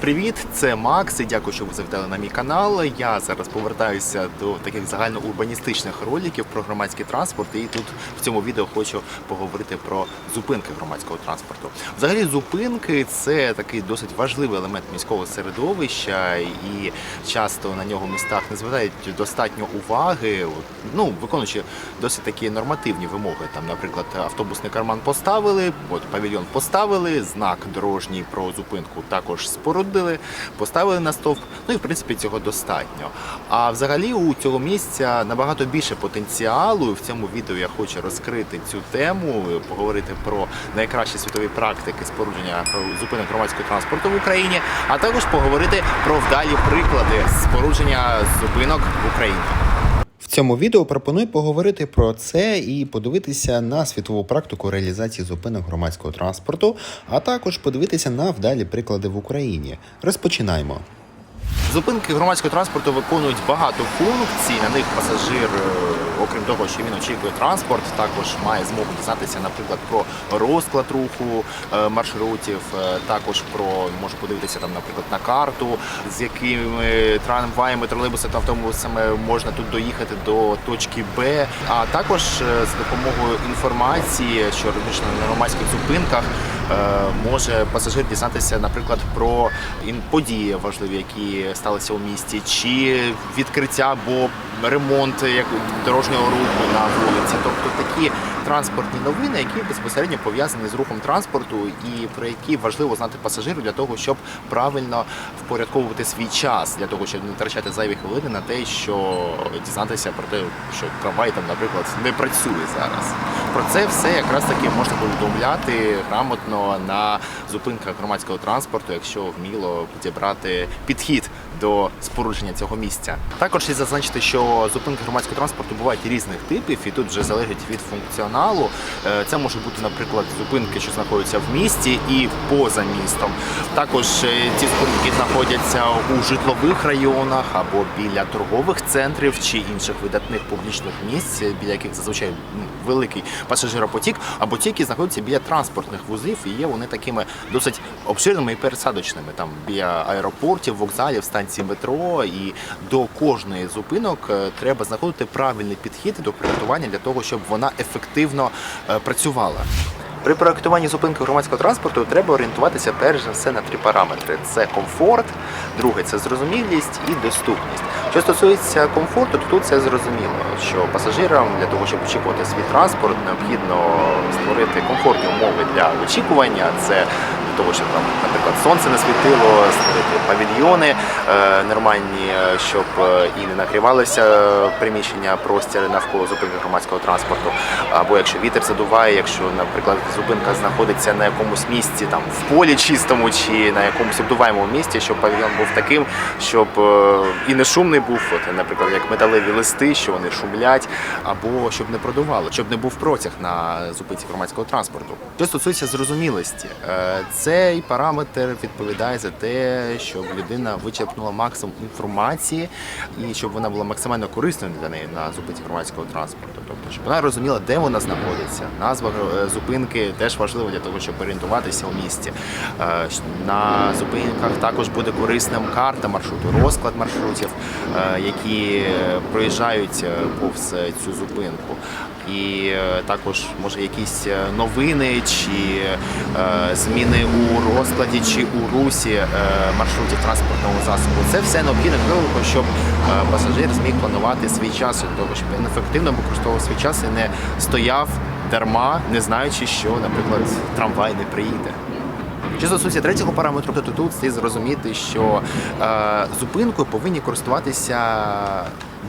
Привіт, це Макс. і Дякую, що ви завітали на мій канал. Я зараз повертаюся до таких загальноурбаністичних роликів про громадський транспорт. І тут в цьому відео хочу поговорити про зупинки громадського транспорту. Взагалі, зупинки це такий досить важливий елемент міського середовища, і часто на нього в містах не звертають достатньо уваги. Ну, виконуючи досить такі нормативні вимоги. Там, наприклад, автобусний карман поставили, от павільйон поставили, знак дорожній про зупинку також спорудили, поставили на стовп. Ну і в принципі цього достатньо. А взагалі у цього місця набагато більше потенціалу. І в цьому відео я хочу розкрити цю тему, поговорити про найкращі світові практики спорудження зупинок громадського транспорту в Україні, а також поговорити про вдалі приклади спорудження зупинок в Україні. Цьому відео пропоную поговорити про це і подивитися на світову практику реалізації зупинок громадського транспорту, а також подивитися на вдалі приклади в Україні. Розпочинаємо. Зупинки громадського транспорту виконують багато функцій. На них пасажир, е, окрім того, що він очікує транспорт, також має змогу дізнатися, наприклад, про розклад руху е, маршрутів, е, також про може подивитися там, наприклад, на карту, з якими трамваями, тролейбусами та автобусами можна тут доїхати до точки Б. А також е, з допомогою інформації, що розміщена на громадських зупинках, може пасажир дізнатися, наприклад, про події важливі, які сталися у місті, чи відкриття або ремонт як дорожнього руху на вулиці. Тобто такі транспортні новини, які безпосередньо пов'язані з рухом транспорту, і про які важливо знати пасажиру для того, щоб правильно впорядковувати свій час, для того, щоб не втрачати зайві хвилини на те, що дізнатися про те, що трамвай там, наприклад, не працює зараз. Про це все якраз таки можна повідомляти грамотно на зупинках громадського транспорту, якщо вміло підібрати підхід до спорудження цього місця. Також слід зазначити, що зупинки громадського транспорту бувають різних типів, і тут вже залежить від функціоналу. Е, Це може бути, наприклад, зупинки, що знаходяться в місті і поза містом. Також е, ці зупинки знаходяться у житлових районах або біля торгових центрів чи інших видатних публічних місць, біля яких зазвичай ну, великий пасажиропотік, або ті, які знаходяться біля транспортних вузлів, і є вони такими досить обширними і пересадочними. Там біля аеропортів, вокзалів, станцій метро. І до кожної зупинок е, треба знаходити правильний підхід до проєктування для того, щоб вона ефективно е, працювала. При проектуванні зупинки громадського транспорту треба орієнтуватися перш за все на три параметри: це комфорт, друге це зрозумілість і доступність. Що стосується комфорту, то тут це зрозуміло, що пасажирам для того, щоб очікувати свій транспорт, необхідно створити комфортні умови для очікування. Це того, щоб там, наприклад, сонце не світило, створити павільйони е, нормальні, е, щоб е, і не нагрівалося приміщення, простір навколо зупинки громадського транспорту. Або якщо вітер задуває, якщо, наприклад, зупинка знаходиться на якомусь місці, там в полі чистому чи на якомусь обдуваємому місці, щоб павільйон був таким, щоб і не шумний був, от, наприклад, як металеві листи, що вони шумлять, або щоб не продувало, щоб не був протяг на зупинці громадського транспорту. Що стосується зрозумілості, цей параметр відповідає за те, щоб людина вичерпнула максимум інформації і щоб вона була максимально корисною для неї на зупинці громадського транспорту. Тобто, щоб вона розуміла, де вона знаходиться. Назва е, зупинки теж важлива для того, щоб орієнтуватися у місті. Е, На зупинках також буде корисним карта маршруту, розклад маршрутів, е, які проїжджають повз цю зупинку. І е, також може якісь е, новини чи е, зміни у розкладі чи у русі маршрутів транспортного засобу. Це все необхідно для того, щоб пасажир зміг планувати свій час для того, щоб він ефективно використовував свій час і не стояв дарма, не знаючи, що, наприклад, трамвай не приїде. Що стосується третього параметру, то тут слід зрозуміти, що е, зупинкою повинні користуватися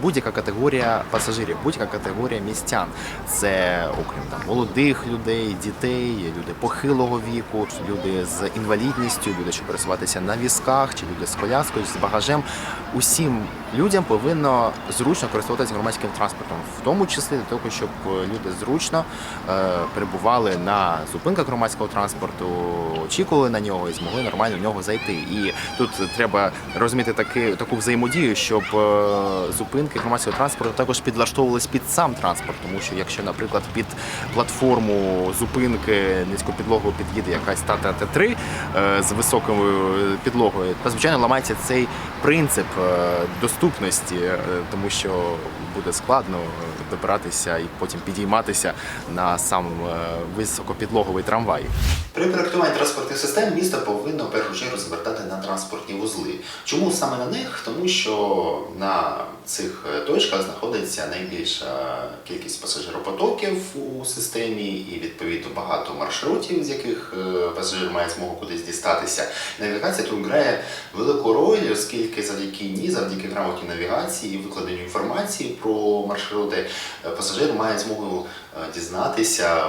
будь-яка категорія пасажирів, будь-яка категорія містян. Це окрім там молодих людей, дітей, люди похилого віку, люди з інвалідністю, люди, що пересуватися на візках, чи люди з коляскою, з багажем. Усім людям повинно зручно користуватися громадським транспортом, в тому числі для того, щоб люди зручно е, перебували на зупинках громадського транспорту, очікували на нього і змогли нормально в нього зайти. І тут треба розуміти таки, таку взаємодію, щоб е, зупинки громадського транспорту також підлаштовувались під сам транспорт, тому що якщо, наприклад, під платформу зупинки низькопідлогу під'їде якась Тата Т3 е, з високою підлогою, то звичайно ламається цей принцип е, доступності, е, тому що буде складно добиратися і потім підійматися на сам е, високопідлоговий трамвай. При проектуванні транспортних систем місто повинно в першу чергу звертати на транспортні вузли. Чому саме на них? Тому що на цих е, точках знаходиться найбільша кількість пасажиропотоків у системі, і відповідно багато маршрутів, з яких е, пасажир має змогу кудись дістатися. Навігація тут грає велику роль, оскільки завдяки ній, завдяки грамотній навігації і викладенню інформації про маршрути, е, пасажир має змогу дізнатися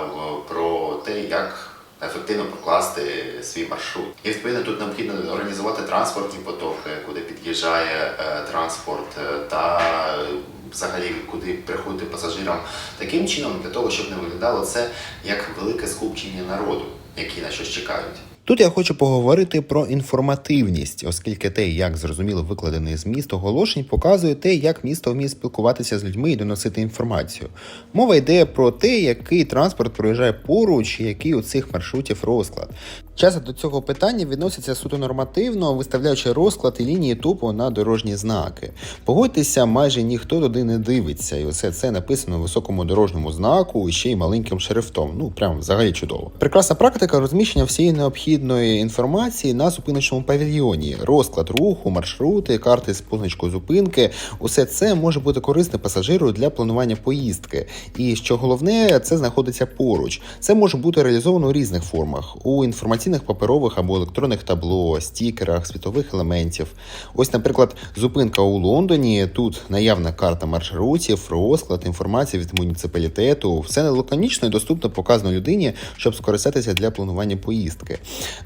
про те, як ефективно прокласти свій маршрут. І відповідно тут необхідно організувати транспортні потоки, куди під'їжджає е, транспорт, е, та е, взагалі куди приходити пасажирам таким чином, для того, щоб не виглядало це як велике скупчення народу, які на щось чекають. Тут я хочу поговорити про інформативність, оскільки те, як зрозуміло викладений зміст оголошень, показує те, як місто вміє спілкуватися з людьми і доносити інформацію. Мова йде про те, який транспорт проїжджає поруч і який у цих маршрутів розклад. Часто до цього питання відносяться суто нормативно, виставляючи розклад і лінії тупо на дорожні знаки. Погодьтеся, майже ніхто туди не дивиться, і усе це написано в високому дорожньому знаку і ще й маленьким шрифтом. Ну прям взагалі чудово. Прекрасна практика розміщення всієї необхідної інформації на зупиночному павільйоні, розклад руху, маршрути, карти з позначкою зупинки. Усе це може бути корисне пасажиру для планування поїздки. І що головне, це знаходиться поруч. Це може бути реалізовано у різних формах у інформаційних паперових або електронних табло, стікерах, світових елементів. Ось, наприклад, зупинка у Лондоні. Тут наявна карта маршрутів, розклад, інформація від муніципалітету. Все лаконічно і доступно показано людині, щоб скористатися для планування поїздки.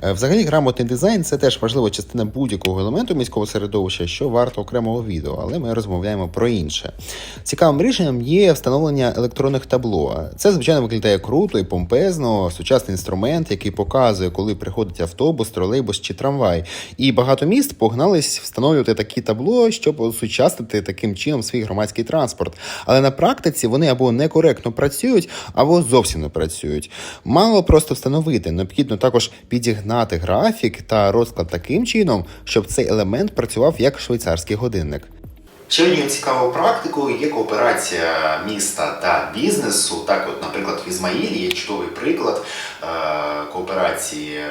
Е, Взагалі, грамотний дизайн це теж важлива частина будь-якого елементу міського середовища, що варто окремого відео, але ми розмовляємо про інше. Цікавим рішенням є встановлення електронних табло. Це звичайно виглядає круто і помпезно, сучасний інструмент, який показує, коли приходить автобус, тролейбус чи трамвай. І багато міст погнались встановлювати такі табло, щоб осучаснити таким чином свій громадський транспорт. Але на практиці вони або некоректно працюють, або зовсім не працюють. Мало просто встановити, необхідно також підігнати графік та розклад таким чином, щоб цей елемент працював як швейцарський годинник. Ще однією цікавою практикою є кооперація міста та бізнесу. Так, от, наприклад, в Ізмаїлі є чудовий приклад е, кооперації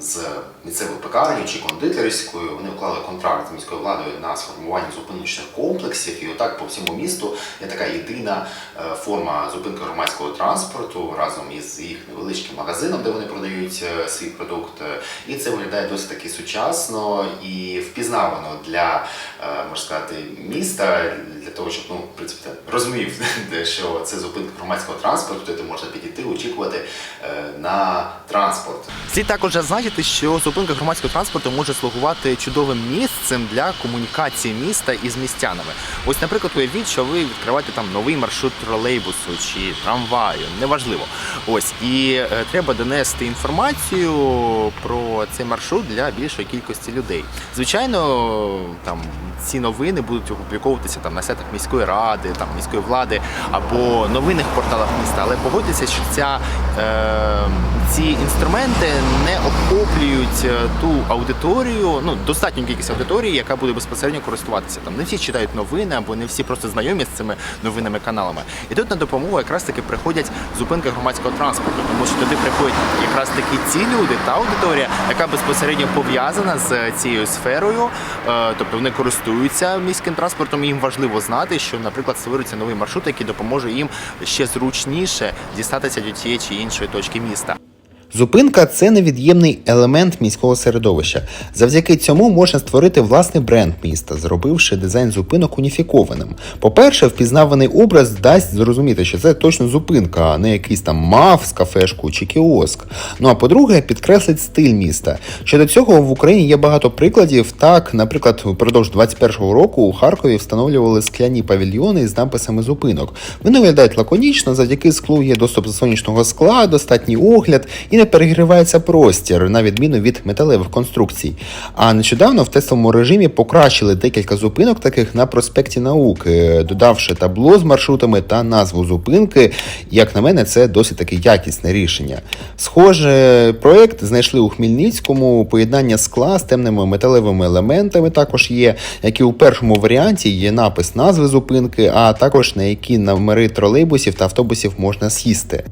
з місцевою пекарнею чи кондитерською. Вони уклали контракт з міською владою на сформування зупиночних комплексів. І отак по всьому місту є така єдина е, форма зупинки громадського транспорту разом із їх невеличким магазином, де вони продають е, свій продукт. І це виглядає досить таки сучасно і впізнавано для е, можна сказати міста для того, щоб ну в принципі розумів, що це зупинка громадського транспорту, де можна підійти, очікувати на транспорт. Слід також зазначити, що зупинка громадського транспорту може слугувати чудовим місцем для комунікації міста із містянами. Ось, наприклад, уявіть, що ви відкриваєте там новий маршрут тролейбусу чи трамваю, неважливо. Ось і е, треба донести інформацію про цей маршрут для більшої кількості людей. Звичайно, там ці новини будуть опубліковуватися там на сайтах міської ради, там міської влади або новинних порталах міста. Але погодьтеся, що ця, е, ці інструменти не охоплюють е, ту аудиторію, ну достатню кількість аудиторії, яка буде безпосередньо користуватися. Там не всі читають новини або не всі просто знайомі з цими новинними каналами. І тут на допомогу якраз таки приходять зупинки громадського транспорту, тому що туди приходять якраз таки ці люди та аудиторія, яка безпосередньо пов'язана з цією сферою, Е, тобто вони користуються міським транспортом. і Їм важливо знати, що, наприклад, створюється новий маршрут, який допоможе їм ще зручніше дістатися до тієї чи іншої точки міста. Зупинка це невід'ємний елемент міського середовища. Завдяки цьому можна створити власний бренд міста, зробивши дизайн зупинок уніфікованим. По-перше, впізнаваний образ дасть зрозуміти, що це точно зупинка, а не якийсь там мав з кафешку чи кіоск. Ну а по-друге, підкреслить стиль міста. Щодо цього в Україні є багато прикладів. Так, наприклад, впродовж 21-го року у Харкові встановлювали скляні павільйони з написами зупинок. Вони виглядають лаконічно, завдяки склу є доступ до сонячного скла, достатній огляд і не перегрівається простір, на відміну від металевих конструкцій. А нещодавно в тестовому режимі покращили декілька зупинок, таких на проспекті науки, додавши табло з маршрутами та назву зупинки. Як на мене, це досить таки якісне рішення. Схоже, проект знайшли у Хмельницькому. Поєднання скла з темними металевими елементами також є, як і у першому варіанті є напис назви зупинки, а також на які номери тролейбусів та автобусів можна сісти.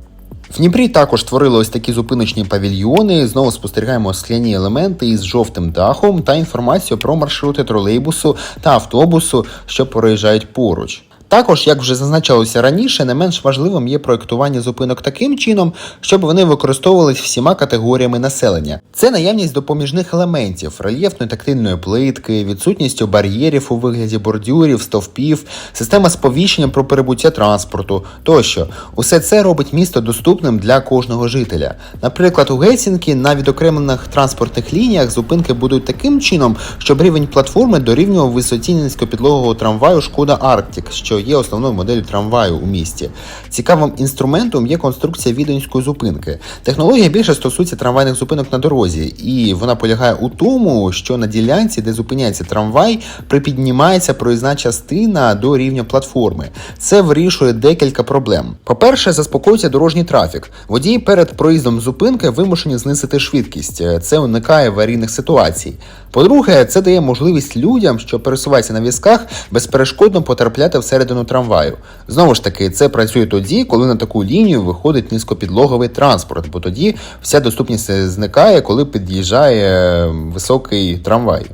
В Дніпрі також створили ось такі зупиночні павільйони. Знову спостерігаємо скляні елементи із жовтим дахом та інформацію про маршрути тролейбусу та автобусу, що проїжджають поруч. Також, як вже зазначалося раніше, не менш важливим є проєктування зупинок таким чином, щоб вони використовувались всіма категоріями населення. Це наявність допоміжних елементів, рельєфної тактильної плитки, відсутністю бар'єрів у вигляді бордюрів, стовпів, система сповіщення про перебуття транспорту тощо. Усе це робить місто доступним для кожного жителя. Наприклад, у Гельсінкі на відокремлених транспортних лініях зупинки будуть таким чином, щоб рівень платформи дорівнював висоті низькопідлогового трамваю Шкода Арктик, що є основною моделлю трамваю у місті. Цікавим інструментом є конструкція віденської зупинки. Технологія більше стосується трамвайних зупинок на дорозі, і вона полягає у тому, що на ділянці, де зупиняється трамвай, припіднімається проїзна частина до рівня платформи. Це вирішує декілька проблем. По-перше, заспокоюється дорожній трафік. Водії перед проїздом зупинки вимушені знизити швидкість. Це уникає аварійних ситуацій. По-друге, це дає можливість людям, що пересуваються на візках, безперешкодно потрапляти всередину трамваю. Знову ж таки, це працює тоді, коли на таку лінію виходить низькопідлоговий транспорт, бо тоді вся доступність зникає, коли під'їжджає е, високий трамвай.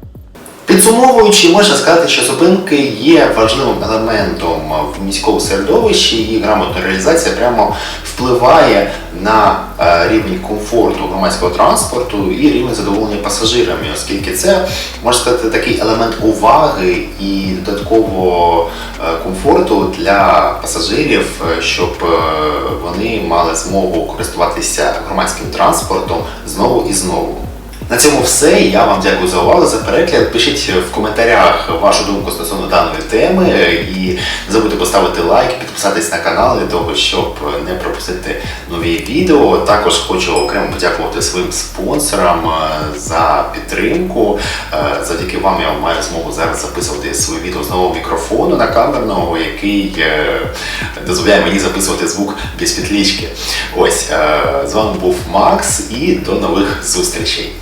Підсумовуючи, можна сказати, що зупинки є важливим елементом в міському середовищі, і грамотна реалізація прямо впливає на е, рівень комфорту громадського транспорту і рівень задоволення пасажирами, оскільки це можна сказати такий елемент уваги і додаткового е, комфорту для пасажирів, е, щоб вони мали змогу користуватися громадським транспортом знову і знову. На цьому все. Я вам дякую за увагу, за перегляд. Пишіть в коментарях вашу думку стосовно даної теми і не забудьте поставити лайк, підписатись на канал для того, щоб не пропустити нові відео. Також хочу окремо подякувати своїм спонсорам е, за підтримку. Е, Завдяки вам я маю змогу зараз записувати свої відео з нового мікрофону на камерного, який е, дозволяє мені записувати звук без підлічки. Ось з вами був Макс і до нових зустрічей.